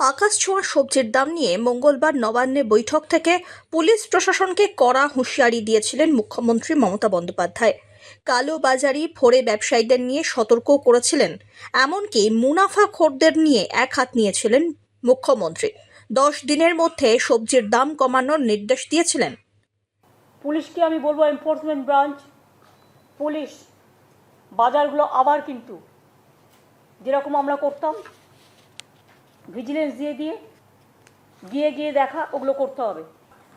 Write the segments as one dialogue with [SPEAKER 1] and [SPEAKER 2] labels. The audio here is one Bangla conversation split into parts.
[SPEAKER 1] আকাশ ছোঁয়া সবজির দাম নিয়ে মঙ্গলবার নবান্নে বৈঠক থেকে পুলিশ প্রশাসনকে কড়া হুঁশিয়ারি দিয়েছিলেন মুখ্যমন্ত্রী মমতা বন্দ্যোপাধ্যায়। কালো বাজারি, ফোরে ব্যবসায়ীদের নিয়ে সতর্ক করেছিলেন, এমনকি মুনাফা মুনাফাখোরদের নিয়ে এক হাত নিয়েছিলেন মুখ্যমন্ত্রী। দশ দিনের মধ্যে সবজির দাম কমানোর নির্দেশ দিয়েছিলেন।
[SPEAKER 2] পুলিশকে আমি বলব এনফোর্সমেন্ট ব্রাঞ্চ পুলিশ, বাজারগুলো আবার কিন্তু যেরকম আমরা করতাম ভিজিলেন্স দিয়ে দিয়ে, গিয়ে গিয়ে দেখা, ওগুলো করতে হবে।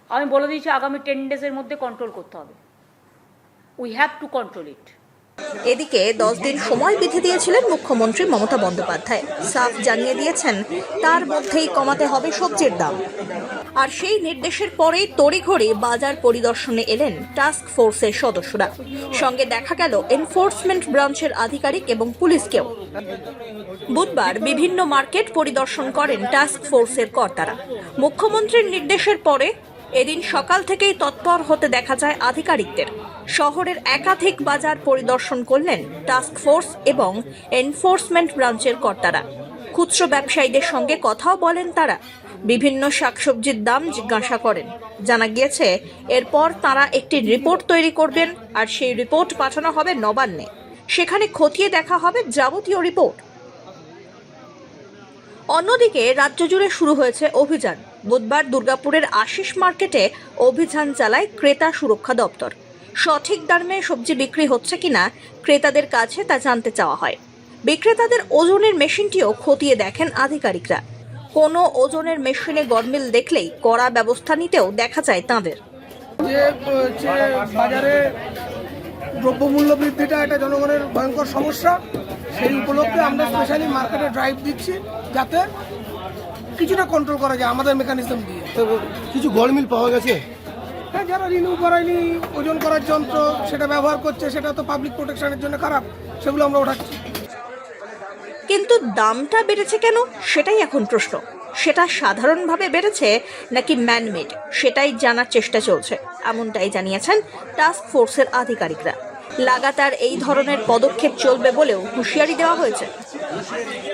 [SPEAKER 2] আমি বলে দিয়েছি, আগামী টেন ডেজের মধ্যে কন্ট্রোল করতে হবে। We have to control it
[SPEAKER 1] এদিকে দশ দিন সময় বেঁধে দিয়েছিলেন মুখ্যমন্ত্রী মমতা বন্দ্যোপাধ্যায়। সাফ জানিয়ে দিয়েছেন, তার মধ্যেই কমাতে হবে সবজির দাম। আর সেই নির্দেশের পরেই তড়িঘড়ি বাজার পরিদর্শনে এলেন টাস্ক ফোর্সের সদস্যরা। সঙ্গে দেখা গেল এনফোর্সমেন্ট ব্রাঞ্চের আধিকারিক এবং পুলিশকেও। বুধবার বিভিন্ন মার্কেট পরিদর্শন করেন টাস্ক ফোর্সের কর্তারা। মুখ্যমন্ত্রীর নির্দেশের পরে এদিন সকাল থেকেই তৎপর হতে দেখা যায় আধিকারিকদের। শহরের একাধিক বাজার পরিদর্শন করলেন টাস্ক ফোর্স এবং এনফোর্সমেন্ট ব্রাঞ্চের কর্তারা। খুচরো ব্যবসায়ীদের সঙ্গে কথাও বলেন তারা। বিভিন্ন শাকসবজির দাম জিজ্ঞাসা করেন। জানা গিয়েছে, এরপর তারা একটি রিপোর্ট তৈরি করবেন আর সেই রিপোর্ট পাঠানো হবে নবান্নে। সেখানে খতিয়ে দেখা হবে যাবতীয় রিপোর্ট। অন্যদিকে রাজ্য জুড়ে শুরু হয়েছে অভিযান। বুধবার দুর্গাপুরের আশিস মার্কেটে অভিযান চালায় ক্রেতা সুরক্ষা দপ্তর। সঠিক দামে সবজি বিক্রি হচ্ছে কিনা ক্রেতাদের কাছে তা জানতে চাওয়া হয়। বিক্রেতাদের ওজনের মেশিনটিও খতিয়ে দেখেন আধিকারিকরা। কোনো ওজনের মেশিনে গরমিল দেখলেই কড়া ব্যবস্থা নিতেও দেখা যায় তাঁদের।
[SPEAKER 3] দ্রব্যমূল্য বৃদ্ধিটা একটা জনগণের ভয়ঙ্কর সমস্যা। সেই উপলক্ষে আমরা স্পেশালি মার্কেটে ড্রাইভ দিচ্ছি যাতে কিছুটা কন্ট্রোল করা যায় আমাদের মেকানিজম দিয়ে।
[SPEAKER 4] কিছু গরমিল পাওয়া গেছে?
[SPEAKER 3] হ্যাঁ যারা রিনিউ করায়নি ওজন করার যন্ত্র সেটা ব্যবহার করছে সেটা তো পাবলিক প্রোটেকশনের জন্য খারাপ সেগুলো আমরা ওঠাচ্ছি।
[SPEAKER 1] কিন্তু দামটা বেড়েছে কেন? সেটাই এখন প্রশ্ন। সেটা সাধারণভাবে বেড়েছে নাকি ম্যানমেড সেটাই জানার চেষ্টা চলছে এমনটাই জানিয়েছেন টাস্ক ফোর্সের আধিকারিকরা। লাগাতার এই ধরনের পদক্ষেপ চলবে বলেও হুঁশিয়ারি দেওয়া হয়েছে।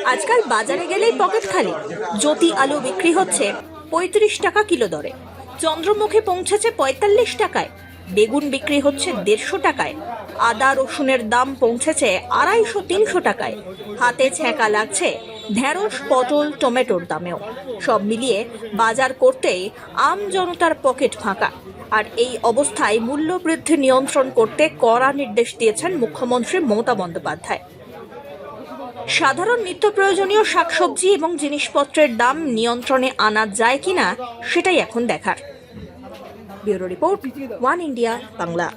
[SPEAKER 1] আজকাল বাজারে গেলেই পকেট খালি। জ্যোতি আলু বিক্রি হচ্ছে পঁয়ত্রিশ টাকা কিলো দরে। চন্দ্রমুখী পৌঁছেছে পঁয়তাল্লিশ টাকায়। বেগুন বিক্রি হচ্ছে দেড়শো টাকায়। আদা রসুনের দাম পৌঁছেছে আড়াইশো তিনশো টাকায়। হাতে ছ্যাঁকা লাগছে ঢেঁড়স, পটল, টমেটোর দামেও। সব মিলিয়ে বাজার করতেই আম জনতার পকেট ফাঁকা। আর এই অবস্থায় মূল্যবৃদ্ধি নিয়ন্ত্রণ করতে কড়া নির্দেশ দিয়েছেন মুখ্যমন্ত্রী মমতা বন্দ্যোপাধ্যায়। সাধারণ নিত্য প্রয়োজনীয় শাকসবজি এবং জিনিসপত্রের দাম নিয়ন্ত্রণে আনা যায় কিনা সেটাই এখন দেখার। Bureau report one India, Bangla.